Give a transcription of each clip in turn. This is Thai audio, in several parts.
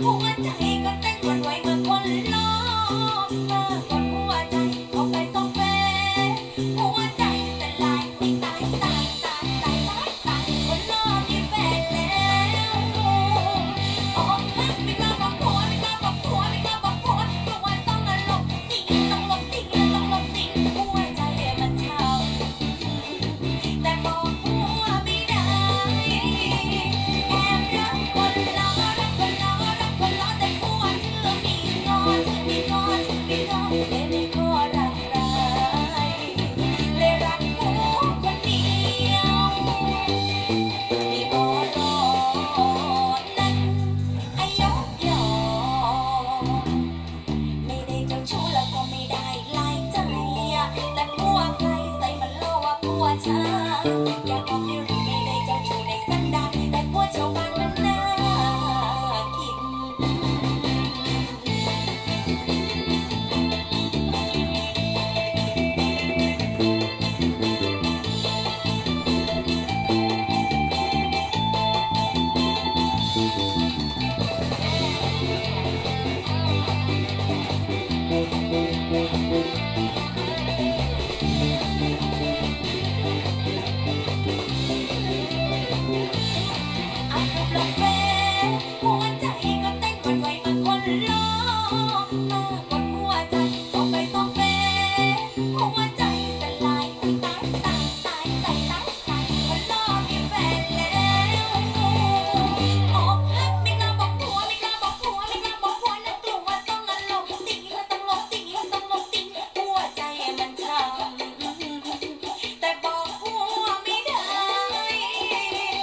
我关降 ไม่ได้เจ้าชู้แล้วก็ไม่ได้ลาเลีแต่ผัวใครใส่มันโลว่าผัวฉัา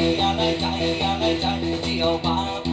呀来摘呀来摘只有把